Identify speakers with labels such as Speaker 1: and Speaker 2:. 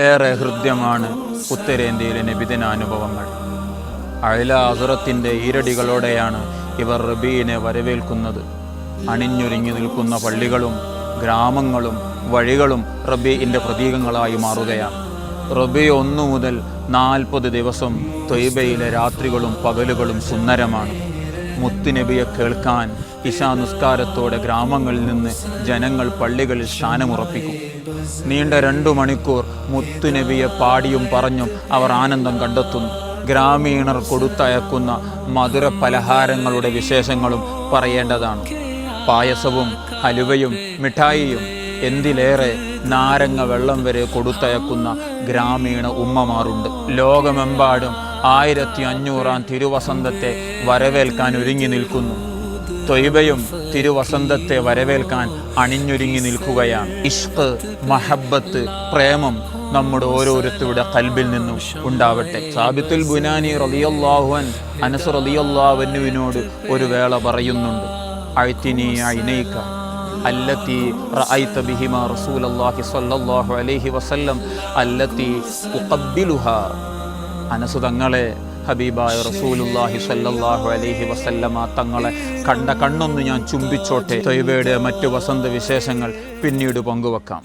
Speaker 1: ഏറെ ഹൃദ്യമാണ് ഉത്തരേന്ത്യയിലെ നബിദിനാനുഭവങ്ങൾ. അഴില അസുറത്തിന്റെ ഈരടികളോടെയാണ് ഇവർ റബീനെ വരവേൽക്കുന്നത്. അണിഞ്ഞൊരുങ്ങി നിൽക്കുന്ന പള്ളികളും ഗ്രാമങ്ങളും വഴികളും റബീഇന്റെ പ്രതീകങ്ങളായി മാറുകയാണ്. റബി ഒന്നു മുതൽ നാൽപ്പത് ദിവസം തൊയ്ബയിലെ രാത്രികളും പകലുകളും സുന്ദരമാണ്. മുത്തുനബിയെ കേൾക്കാൻ ഇശാ നിസ്കാരത്തോടെ ഗ്രാമങ്ങളിൽ നിന്ന് ജനങ്ങൾ പള്ളികളിൽ സ്ഥാനമുറപ്പിക്കും. നീണ്ട രണ്ടു മണിക്കൂർ മുത്തുനബിയെ പാടിയും പറഞ്ഞും അവർ ആനന്ദം കണ്ടെത്തുന്നു. ഗ്രാമീണർ കൊടുത്തയക്കുന്ന മധുര പലഹാരങ്ങളുടെ വിശേഷങ്ങളും പറയേണ്ടതാണ്. പായസവും ഹലുവയും മിഠായിയും എന്തിലേറെ നാരങ്ങ വെള്ളം വരെ കൊടുത്തയക്കുന്ന ഗ്രാമീണ ഉമ്മമാരുണ്ട്. ലോകമെമ്പാടും ആയിരത്തി അഞ്ഞൂറാം തിരുവസന്തത്തെ വരവേൽക്കാൻ ഒരുങ്ങി നിൽക്കുന്നു. തൊയ്ബയും തിരുവസന്തത്തെ വരവേൽക്കാൻ അണിഞ്ഞൊരുങ്ങി നിൽക്കുകയാണ്. ഇഷ്ക് മഹബത്ത് പ്രേമം നമ്മുടെ ഓരോരുത്തരുടെ കൽബിൽ നിന്നും ഉണ്ടാവട്ടെ. സാബിത്തുൽ ബുനാനി റലിയല്ലാഹുവൻ അനസ് റലിയല്ലാവനുവിനോട് ഒരു വേള പറയുന്നുണ്ട്. അഴ്ത്തിനി തങ്ങളെ ഹബീബായ റസൂലുല്ലാഹി സ്വല്ലല്ലാഹു അലൈഹി വസല്ലമ തങ്ങളെ കണ്ട കണ്ണൊന്ന് ഞാൻ ചുംബിച്ചോട്ടെ. തൊയ്ബയുടെ മറ്റു വസന്ത വിശേഷങ്ങൾ പിന്നീട് പങ്കുവെക്കാം.